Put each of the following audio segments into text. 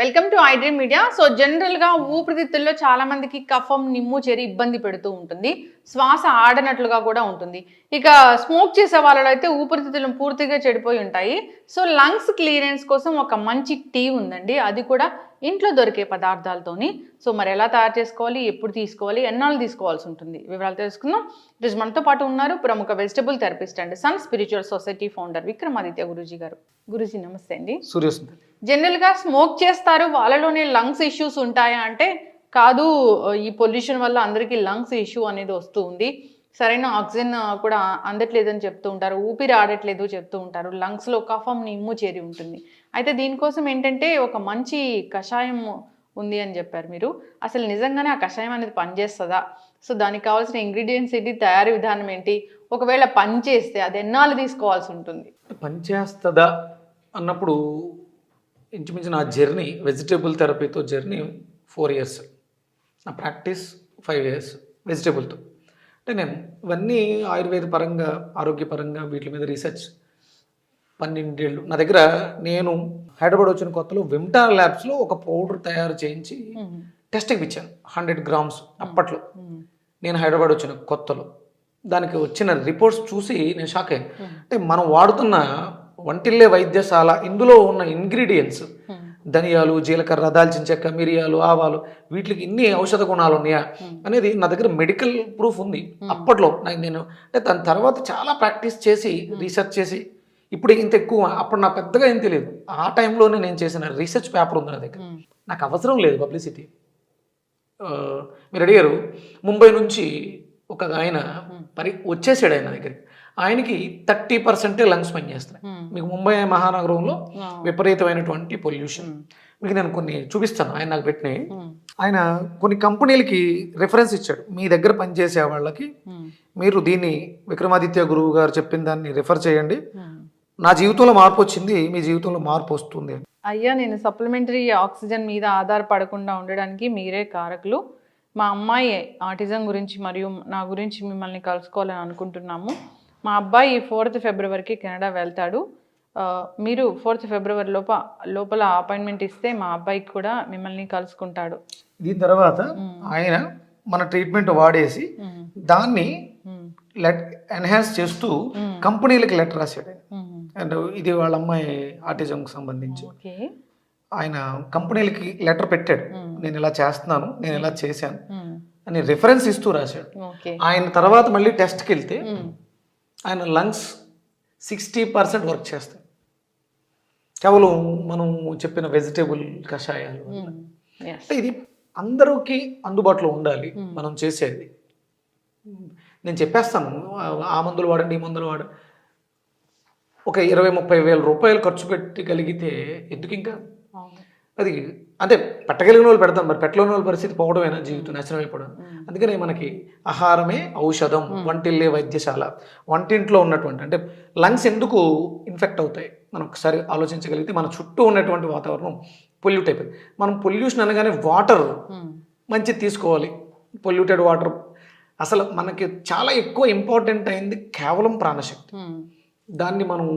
welcome to iDream media so జనరల్గా ఊపిరితిత్తుల్లో చాలామందికి కఫం నిమ్ము చేరి ఇబ్బంది పెడుతూ ఉంటుంది. శ్వాస ఆడనట్లుగా కూడా ఉంటుంది. ఇక స్మోక్ చేసే వాళ్ళలో అయితే ఊపిరితిత్తులు పూర్తిగా చెడిపోయి ఉంటాయి. సో లంగ్స్ క్లియరెన్స్ కోసం ఒక మంచి టీ ఉందండి. అది కూడా ఇంట్లో దొరికే పదార్థాలతోని. సో మరి ఎలా తయారు చేసుకోవాలి? ఎప్పుడు తీసుకోవాలి? ఎన్నాళ్ళు తీసుకోవాల్సి ఉంటుంది? వివరాలు తెలుసుకుందాం. ఈరోజు మనతో పాటు ఉన్నారు ప్రముఖ vegetable therapist and sun spiritual society founder Vikramaditya Guruji గారు. గురూజీ నమస్తే అండి. సూర్యసుందరి. జనరల్గా స్మోక్ చేస్తారు వాళ్ళలోనే లంగ్స్ ఇష్యూస్ ఉంటాయా అంటే కాదు ఈ పొల్యూషన్ వల్ల అందరికీ లంగ్స్ ఇష్యూ అనేది వస్తూ ఉంది. సరైన ఆక్సిజన్ కూడా అందట్లేదని చెప్తూ ఉంటారు ఊపిరి ఆడట్లేదు చెప్తూ ఉంటారు లంగ్స్లో కఫం నిమ్ము చేరి ఉంటుంది. అయితే దీనికోసం ఏంటంటే ఒక మంచి కషాయం ఉంది అని చెప్పారు మీరు. అసలు నిజంగానే ఆ కషాయం అనేది పనిచేస్తుందా? సో దానికి కావాల్సిన ఇంగ్రీడియంట్స్ ఏంటి తయారీ విధానం ఏంటి? ఒకవేళ పనిచేస్తే అది ఎన్నాళ్ళు తీసుకోవాల్సి ఉంటుంది? పనిచేస్తుందా? అన్నప్పుడు ఇంచుమించు నా జర్నీ వెజిటేబుల్ థెరపీతో జర్నీ ఫోర్ ఇయర్స్ నా ప్రాక్టీస్ ఫైవ్ ఇయర్స్ వెజిటేబుల్తో అంటే నేను ఇవన్నీ ఆయుర్వేద పరంగా ఆరోగ్యపరంగా వీటి మీద రీసెర్చ్ పన్నెండేళ్ళు. నా దగ్గర నేను హైదరాబాద్ వచ్చిన కొత్తలో విమ్టార్ ల్యాబ్స్లో ఒక పౌడర్ తయారు చేయించి టెస్టింగ్ ఇచ్చాను హండ్రెడ్ గ్రామ్స్ అప్పట్లో. నేను హైదరాబాద్ వచ్చిన కొత్తలో. దానికి వచ్చిన రిపోర్ట్స్ చూసి నేను షాక్ అయ్యాను. అంటే మనం వాడుతున్న వంటిల్లే వైద్యశాల ఇందులో ఉన్న ఇంగ్రీడియంట్స్ ధనియాలు జీలకర్ర దాల్చిన చెక్క మిరియాలు ఆవాలు వీటికి ఇన్ని ఔషధ గుణాలు ఉన్నాయా అనేది నా దగ్గర మెడికల్ ప్రూఫ్ ఉంది. అప్పట్లో నాకు నేను అంటే దాని తర్వాత చాలా ప్రాక్టీస్ చేసి రీసెర్చ్ చేసి ఇప్పుడు ఇంత ఎక్కువ అప్పుడు నాకు పెద్దగా ఏం తెలియదు. ఆ టైంలోనే నేను చేసిన రీసెర్చ్ పేపర్ ఉంది నా దగ్గర. నాకు అవసరం లేదు పబ్లిసిటీ మీరు అడిగారు ముంబై నుంచి ఒక ఆయన పరి వచ్చేసాడు ఆయన దగ్గరికి. ఆయనకి థర్టీ పర్సెంటే లంగ్స్ పనిచేస్తున్నాయి. మీకు ముంబై మహానగరంలో విపరీతమైనటువంటి పొల్యూషన్ మీకు నేను కొన్ని చూపిస్తాను ఆయన నాకు పెట్టినాయి ఆయన కొన్ని కంపెనీలకి రిఫరెన్స్ ఇచ్చాడు. మీ దగ్గర పనిచేసే వాళ్ళకి మీరు దీన్ని విక్రమాదిత్య గురువు గారు చెప్పిన దాన్ని రిఫర్ చేయండి. నా జీవితంలో మార్పు వచ్చింది మీ జీవితంలో మార్పు వస్తుంది. అయ్యా నేను సప్లిమెంటరీ ఆక్సిజన్ మీద ఆధారపడకుండా ఉండడానికి మీరే కారకులు. మా అమ్మాయి ఆటిజం గురించి మరియు నా గురించి మిమ్మల్ని కలుసుకోవాలని అనుకుంటున్నాము. మా అబ్బాయి ఫోర్త్ ఫిబ్రవరికి కెనడా వెళ్తాడు. మీరు ఫోర్త్ ఫిబ్రవరి లోప లోపల అపాయింట్మెంట్ ఇస్తే మా అబ్బాయికి కూడా మిమ్మల్ని కలుసుకుంటాడు. దీని తర్వాత ఆయన మన ట్రీట్మెంట్ వాడేసి. దాన్ని. లెట్ ఎన్హాన్స్ చేస్తూ కంపెనీలకు లెటర్ రాశాడు. అండ్ ఇది వాళ్ళ అమ్మాయి ఆటిజంకి సంబంధించి. ఆయన కంపెనీలకి లెటర్ పెట్టాడు. నేను ఇలా చేస్తున్నాను నేను ఇలా చేశాను. అని రిఫరెన్స్ ఇస్తూ రాశాడు. ఆయన తర్వాత మళ్ళీ టెస్ట్కి వెళ్తే. ఆయన లంగ్స్ సిక్స్టీ పర్సెంట్ వర్క్ చేస్తాయి కేవలం మనం చెప్పిన వెజిటేబుల్ కషాయాలు. Yes. అంటే ఇది అందరికీ అందుబాటులో ఉండాలి మనం చేసేది నేను చెప్పేస్తాను ఆ- మందులు వాడండి ఈ మందులు వాడండి ఒక ఇరవై ముప్పై వేల రూపాయలు ఖర్చు పెట్టగలిగితే ఎందుకు ఇంకా. అది అంటే పెట్టగలిగిన వాళ్ళు పెడతాం. మరి పెట్టలేని వాళ్ళ పరిస్థితి పోవడమేనా జీవితం నాశనం అయిపోవడం. అందుకనే మనకి ఆహారమే ఔషధం వంటిల్లే వైద్యశాల. వంటింట్లో ఉన్నటువంటి అంటే లంగ్స్ ఎందుకు ఇన్ఫెక్ట్ అవుతాయి? మనం ఒకసారి ఆలోచించగలిగితే మన చుట్టూ ఉన్నటువంటి వాతావరణం పొల్యూట్ అయిపోయింది. మనం పొల్యూషన్ అనగానే వాటర్. మంచిది తీసుకోవాలి. పొల్యూటెడ్ వాటర్ అసలు మనకి చాలా ఎక్కువ ఇంపార్టెంట్ అయింది కేవలం ప్రాణశక్తి. దాన్ని మనం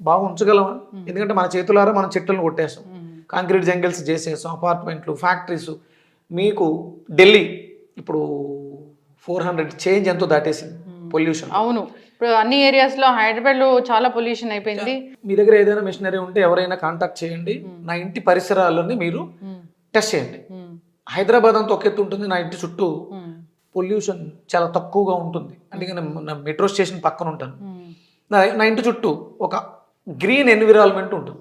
బాగా ఉంచగలమా? ఎందుకంటే మన చేతులారా మనం చెట్లను కొట్టేస్తాం. కాంక్రీట్ జంగిల్స్ చేసేసాం అపార్ట్మెంట్లు ఫ్యాక్టరీస్ మీకు ఢిల్లీ ఇప్పుడు ఫోర్ హండ్రెడ్ చేంజ్ ఎంతో దాటేసింది పొల్యూషన్ అవును ఇప్పుడు అన్ని ఏరియాస్లో హైదరాబాద్లో చాలా పొల్యూషన్ అయిపోయింది మీ దగ్గర ఏదైనా మిషనరీ ఉంటే ఎవరైనా కాంటాక్ట్ చేయండి నా ఇంటి పరిసరాలని మీరు. టెస్ట్ చేయండి. హైదరాబాద్ అంతా ఒక ఎత్తు ఉంటుంది నా ఇంటి చుట్టూ. పొల్యూషన్ చాలా తక్కువగా ఉంటుంది అందుకే నేను మెట్రో స్టేషన్ పక్కన ఉంటాను. నా ఇంటి చుట్టూ ఒక గ్రీన్ ఎన్విరాన్మెంట్ ఉంటుంది.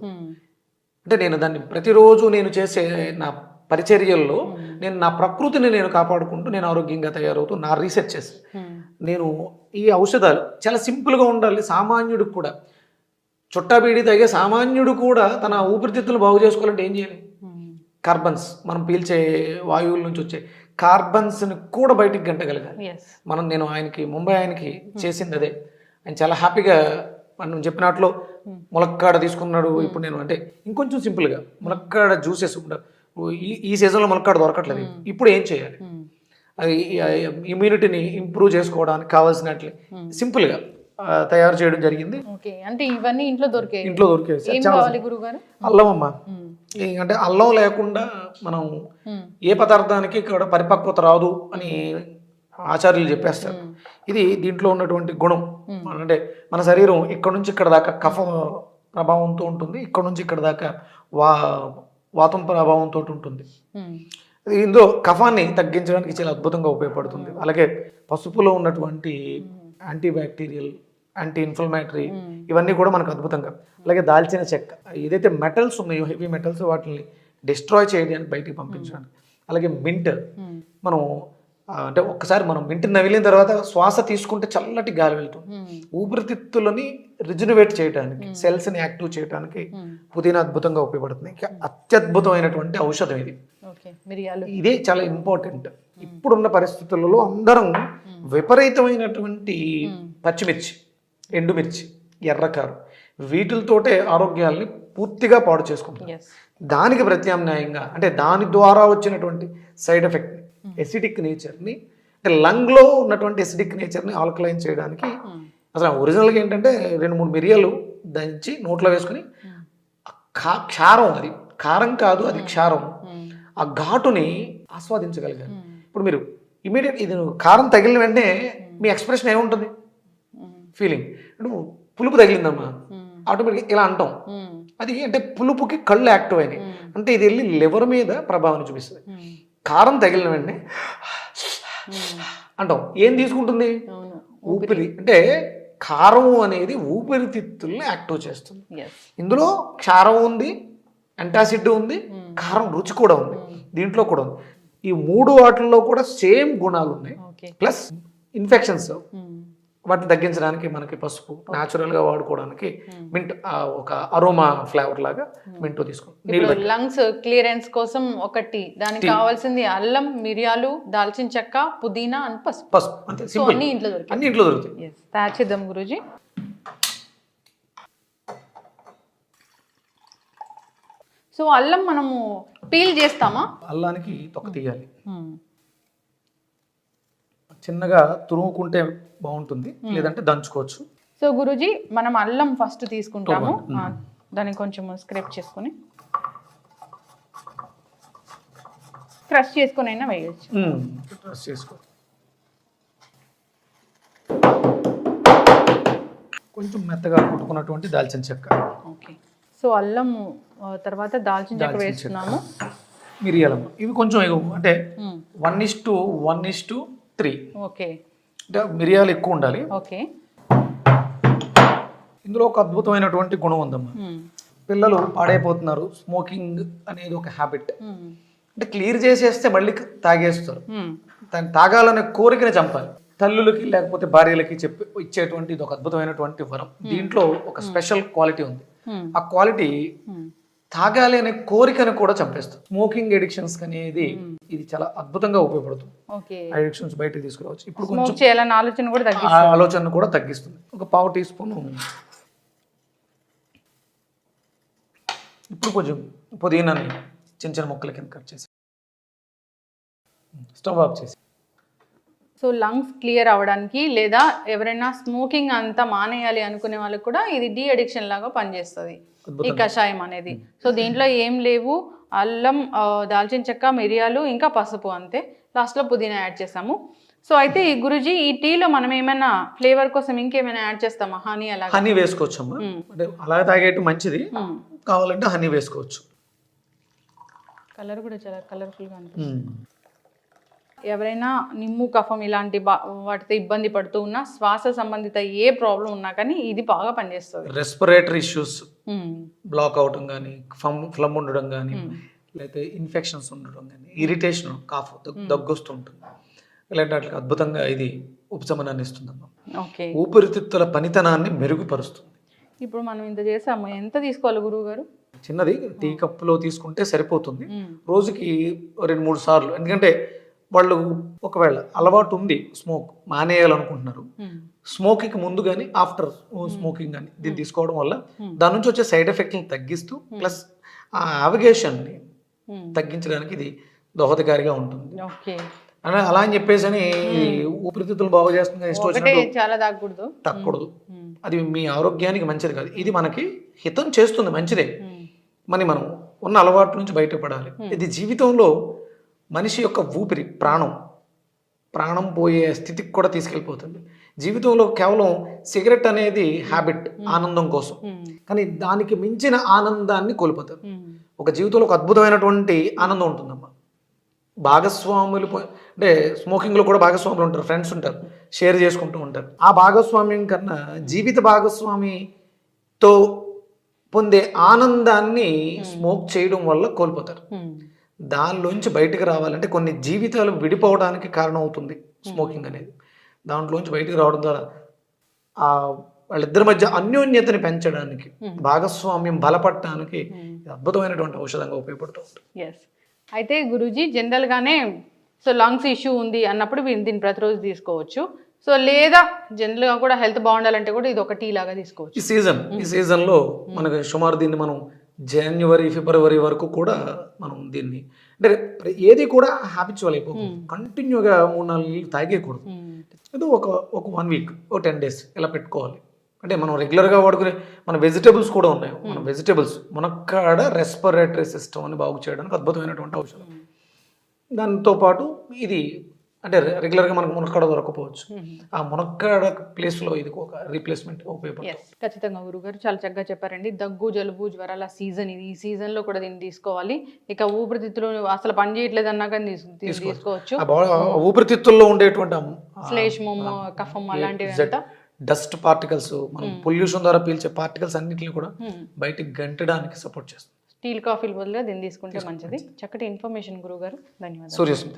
అంటే నేను దాన్ని ప్రతిరోజు నేను చేసే నా పరిచర్యల్లో నేను నా ప్రకృతిని నేను కాపాడుకుంటూ నేను ఆరోగ్యంగా తయారవుతూ నా రీసెర్చ్ చేసి. మ్మ్. నేను ఈ ఔషధాలు చాలా సింపుల్గా ఉండాలి సామాన్యుడికి కూడా. చుట్టా బీడి తాగే సామాన్యుడు కూడా తన ఊపిరితిత్తులు బాగు చేసుకోవాలంటే ఏం చేయాలి. కార్బన్స్ మనం పీల్చే వాయువుల నుంచి వచ్చే కార్బన్స్ని కూడా బయటికి గంటగలగాలి. మనం నేను ఆయనకి ముంబై ఆయనకి చేసింది అదే. ఆయన చాలా హ్యాపీగా మనం చెప్పినట్లు ములక్కాడ తీసుకున్నాడు ఇప్పుడు నేను అంటే ఇంకొంచెం సింపుల్గా ములక్కాడ జ్యూసెస్ ఈ ఈ సీజన్లో మనకు దొరకట్లేదు ఇప్పుడు ఏం చేయాలి? అది ఇమ్యూనిటీని ఇంప్రూవ్ చేసుకోవడానికి కావాల్సినట్లు. సింపుల్గా తయారు చేయడం జరిగింది. అంటే ఇవన్నీ ఇంట్లో దొరికే ఇంట్లో గారు అల్లం అమ్మ. అంటే అల్లం లేకుండా మనం ఏ పదార్థానికి కూడా పరిపక్వత రాదు అని ఆచార్యులు చెప్పేస్తారు. ఇది దీంట్లో ఉన్నటువంటి గుణం. అంటే మన శరీరం ఇక్కడ నుంచి ఇక్కడ దాకా కఫ ప్రభావంతో ఉంటుంది ఇక్కడ నుంచి ఇక్కడ దాకా వా వాతం ప్రభావంతో ఉంటుంది. ఇందులో కఫాన్ని తగ్గించడానికి చాలా అద్భుతంగా ఉపయోగపడుతుంది. అలాగే పసుపులో ఉన్నటువంటి యాంటీ బ్యాక్టీరియల్ యాంటీ ఇన్ఫ్లమేటరీ ఇవన్నీ కూడా మనకు అద్భుతంగా. అలాగే దాల్చిన చెక్క ఏదైతే మెటల్స్ ఉన్నాయో హెవీ మెటల్స్ వాటిని డిస్ట్రాయ్ చేయడానికి బయటికి పంపించడానికి. అలాగే మింట్ మనం అంటే ఒక్కసారి మనం మింట్ నవిలిన తర్వాత శ్వాస తీసుకుంటే చల్లటి గాలి వెళ్తుంది. ఊపిరితిత్తులని రిజునవేట్ చేయడానికి సెల్స్ని యాక్టివ్ చేయడానికి పుదీనా అద్భుతంగా ఉపయోగపడుతుంది. ఇంకా అత్యద్భుతమైనటువంటి ఔషధం ఇది. ఇదే చాలా ఇంపార్టెంట్. ఇప్పుడున్న పరిస్థితులలో అందరం విపరీతమైనటువంటి పచ్చిమిర్చి ఎండుమిర్చి ఎర్రకారు వీటితోటే ఆరోగ్యాల్ని పూర్తిగా పాడు చేసుకుంటాం ఎస్ దానికి ప్రత్యామ్నాయంగా అంటే దాని ద్వారా వచ్చినటువంటి సైడ్ ఎఫెక్ట్ ఎసిడిక్ నేచర్ని అంటే లంగ్లో ఉన్నటువంటి ఎసిడిక్ నేచర్ని ఆల్కలైన్ చేయడానికి అసలు ఒరిజినల్గా ఏంటంటే రెండు మూడు మిరియాలు దంచి నోట్లో వేసుకుని కా- క్షారం అది. కారం కాదు అది క్షారం. ఆ ఘాటుని ఆస్వాదించగలిగారు. ఇప్పుడు మీరు ఇమీడియట్ ఇది కారం తగిలిన వెంటనే మీ ఎక్స్ప్రెషన్ ఏముంటుంది? ఫీలింగ్ అంటే పులుపు తగిలిందమ్మా. ఆటోమేటిక్గా ఇలా అంటాం. అది అంటే పులుపుకి కళ్ళు యాక్టివ్ అయినాయి. అంటే ఇది వెళ్ళి లివర్ మీద ప్రభావం చూపిస్తుంది. కారం తగిలిన వెంటనే అంటాం. ఏం తీసుకుంటుంది? ఊపిరి. అంటే కారం అనేది ఊపిరితిత్తుల్ని యాక్టివ్ చేస్తుంది. ఇందులో క్షారం ఉంది అంటాసిడ్ ఉంది కారం రుచి కూడా ఉంది. దీంట్లో కూడా ఉంది. ఈ మూడు వాటిల్లో కూడా సేమ్ గుణాలు ఉన్నాయి ప్లస్ ఇన్ఫెక్షన్స్. వాటిని తగ్గించడానికి మనకి పసుపు న్యాచురల్గా వాడుకోవడానికి మింట్ ఆ ఒక అరోమా ఫ్లేవర్ లాగా మింటో తీసుకుంటాం. నీళ్ళు ఇప్పుడు లంగ్స్ క్లియరెన్స్ కోసం ఒకటి దానికి కావాల్సింది అల్లం మిరియాలు దాల్చిన చెక్క పుదీనా అండ్ పసుపు. పసుపు అంతే సింపుల్. అన్ని ఇంట్లో దొరికాయి అన్ని ఇంట్లో దొరుకుతాయి. తయారు చేద్దాం గురూజీ సో అల్లం మనము పీల్ చేస్తామా? అల్లానికి తొక్క తీయాలి. Hmm. చిన్నగా తురుముకుంటే బాగుంటుంది లేదంటే దంచుకోవచ్చు. సో గురూజీ మనం అల్లం ఫస్ట్ తీసుకుంటాము. దాన్ని కొంచెం స్క్రేప్ చేసుకొని క్రష్ చేసుకొని అయినా వేయచ్చు. ప్రెస్ చేసుకో. కొంచెం మెత్తగా కుట్టుకున్నటువంటి దాల్చిన చెక్క. ఓకే. సో అల్లం తర్వాత దాల్చిన చెక్క వేస్తున్నాము. మిరియాలం ఇవి కొంచెం అంటే. One is two one is two three. Okay. అంటే మిరియాలు ఎక్కువ ఉండాలి. ఓకే. ఇందులో ఒక అద్భుతమైనటువంటి గుణం ఉందమ్మా. పిల్లలు పాడైపోతున్నారు. స్మోకింగ్ అనేది ఒక హ్యాబిట్. అంటే క్లియర్ చేసేస్తే మళ్ళీ తాగేస్తారు. దాన్ని తాగాలనే కోరికని చంపాలి. తల్లులకి లేకపోతే భార్యలకి చెప్పి ఇచ్చేటువంటి ఇది ఒక అద్భుతమైనటువంటి వరం. దీంట్లో ఒక స్పెషల్ క్వాలిటీ ఉంది. ఆ క్వాలిటీ. తాగాలి అనే కోరికను కూడా చంపేస్తుంది. స్మోకింగ్ ఎడిక్షన్స్ అనేది ఇది చాలా అద్భుతంగా ఉపయోగపడుతుంది. ఎడిక్షన్స్ బయటకు తీసుకురావచ్చు. ఇప్పుడు కొంచెం ఆలోచన కూడా తగ్గి ఆ ఆలోచనను కూడా తగ్గిస్తుంది. ఒక పావు టీ స్పూన్. ఇప్పుడు కొంచెం పుదీనాని చిన్న చిన్న ముక్కల కింద కట్ చేసి స్టవ్ ఆఫ్ చేసి. సో లంగ్స్ క్లియర్ అవ్వడానికి లేదా ఎవరైనా స్మోకింగ్ అంతా మానేయాలి అనుకునే వాళ్ళకి కూడా ఇది డీ అడిక్షన్ లాగా పనిచేస్తుంది. ఈ కషాయం అనేది. సో దీంట్లో ఏం లేవు. అల్లం దాల్చిన చెక్క మిరియాలు ఇంకా పసుపు అంతే. లాస్ట్లో పుదీనా యాడ్ చేసాము. సో అయితే ఈ గురుజీ ఈ టీలో మనం ఏమైనా ఫ్లేవర్ కోసం ఇంకేమైనా యాడ్ చేస్తామా? హనీ అలాగా? హనీ వేసుకోవచ్చమ్మా. అంటే అలా తాగేట్టు మంచిది. కావాలంటే హనీ వేసుకోవచ్చు. కలర్ కూడా చాలా కలర్ఫుల్గా ఉంటుంది ఎవరైనా నిమ్ము కఫం ఇలాంటి వాటితో ఇబ్బంది పడుతూ ఉన్నా శ్వాస సంబంధిత ఏ ప్రాబ్లం ఉన్నా కానీ ఇది బాగా పనిచేస్తుంది. రెస్పిరేటరీ ఇష్యూస్ బ్లాక్ అవటం కానీ ఫ్లమ్ ఫ్లమ్ ఉండడం కానీ లేకపోతే ఇన్ఫెక్షన్స్ ఉండడం కానీ ఇరిటేషన్ కాఫ్ దగ్గు వస్తుంటుంది ఇలాంటి వాటికి అద్భుతంగా ఇది ఉపశమనాన్ని ఇస్తుందమ్మా. ఓకే. ఊపిరితిత్తుల పనితనాన్ని మెరుగుపరుస్తుంది. ఇప్పుడు మనం ఇంత చేసాము ఎంత తీసుకోవాలి గురువు గారు చిన్నది టీ కప్పులో తీసుకుంటే సరిపోతుంది. రోజుకి రెండు మూడు సార్లు. ఎందుకంటే వాళ్ళు ఒకవేళ అలవాటు ఉంది స్మోక్ మానేయాలనుకుంటున్నారు. స్మోకింగ్ ముందు కానీ ఆఫ్టర్ స్మోకింగ్ కానీ దీన్ని తీసుకోవడం వల్ల దాని నుంచి వచ్చే సైడ్ ఎఫెక్ట్ని తగ్గిస్తూ ప్లస్ ఆ అవగేషన్ని తగ్గించడానికి ఇది దోహదకారిగా ఉంటుంది. ఓకే. అలా అని చెప్పేసి అని ఊపిరితిత్తులు బాగు చేస్తుంది ఇష్టం వచ్చినట్టు తక్కకూడదు అది మీ ఆరోగ్యానికి మంచిది కాదు. ఇది మనకి హితం చేస్తుంది మంచిదే. మరి మనం ఉన్న అలవాటు నుంచి బయటపడాలి. ఇది జీవితంలో మనిషి యొక్క ఊపిరి ప్రాణం ప్రాణం పోయే స్థితికి కూడా తీసుకెళ్ళిపోతుంది. జీవితంలో కేవలం సిగరెట్ అనేది హ్యాబిట్ ఆనందం కోసం. కానీ దానికి మించిన ఆనందాన్ని కోల్పోతారు. ఒక జీవితంలో ఒక అద్భుతమైనటువంటి ఆనందం ఉంటుందమ్మా. భాగస్వాములు అంటే స్మోకింగ్లో కూడా భాగస్వాములు ఉంటారు ఫ్రెండ్స్ ఉంటారు షేర్ చేసుకుంటూ ఉంటారు. ఆ భాగస్వామ్యం కన్నా జీవిత భాగస్వామితో పొందే ఆనందాన్ని స్మోక్ చేయడం వల్ల కోల్పోతారు. దానిలోంచి బయటకు రావాలంటే కొన్ని జీవితాలు విడిపోవడానికి కారణం అవుతుంది స్మోకింగ్ అనేది. దాంట్లోంచి బయటకు రావడం ద్వారా ఆ వాళ్ళిద్దరి మధ్య అన్యోన్యతని పెంచడానికి భాగస్వామ్యం బలపడటానికి అద్భుతమైనటువంటి ఔషధంగా ఉపయోగపడుతూ ఉంటుంది. ఎస్ అయితే గురూజీ జనరల్గానే సో లంగ్స్ ఇష్యూ ఉంది అన్నప్పుడు దీన్ని ప్రతిరోజు తీసుకోవచ్చు. సో లేదా జనరల్గా కూడా హెల్త్ బాగుండాలంటే కూడా ఇది ఒక టీ లాగా తీసుకోవచ్చు. ఈ సీజన్ ఈ సీజన్లో మనకు సుమారు దీన్ని మనం జనవరి ఫిబ్రవరి వరకు కూడా మనం దీన్ని అంటే ఏది కూడా హ్యాబిచువల్ అయిపోకూడదు. కంటిన్యూగా మూడు నాలుగు నీళ్ళు తాగేయకూడదు. ఏదో ఒక ఒక వన్ వీక్ ఒక టెన్ డేస్ ఇలా పెట్టుకోవాలి. అంటే మనం రెగ్యులర్గా వాడుకునే మన వెజిటేబుల్స్ కూడా ఉన్నాయి. మన వెజిటేబుల్స్ మునక్కాడ రెస్పిరేటరీ సిస్టమ్ అని బాగు చేయడానికి అద్భుతమైనటువంటి ఔషధం. దాంతో పాటు ఇది అంటే రెగ్యులర్గా మనకు మునక్కాడ దొరకపోవచ్చు. ఆ మునక్కాడ ప్లేస్లో ఇది ఒక రీప్లేస్మెంట్ ఖచ్చితంగా గురుగారు. చాలా చక్కగా చెప్పారండి. దగ్గు జలుబు జ్వరాల సీజన్ ఇది. ఈ సీజన్లో కూడా దీన్ని తీసుకోవాలి. ఇక ఊపిరితిత్తులు అసలు పని చేయట్లేదు అన్నా కానీ తీసుకోవచ్చు. ఊపిరితిత్తుల్లో ఉండేటువంటి శ్లేష్మం కఫం అలాంటివి డస్ట్ పార్టికల్స్ మనం పొల్యూషన్ ద్వారా పీల్చే పార్టికల్స్ అన్నిటిని కూడా బయటికి గంటడానికి సపోర్ట్ చేస్తుంది. టీల్ కాఫీల బదులుగా దీన్ని తీసుకుంటే మంచిది. చక్కటి ఇన్ఫర్మేషన్ గురుగారు. ధన్యవాదాలు. Suryasmita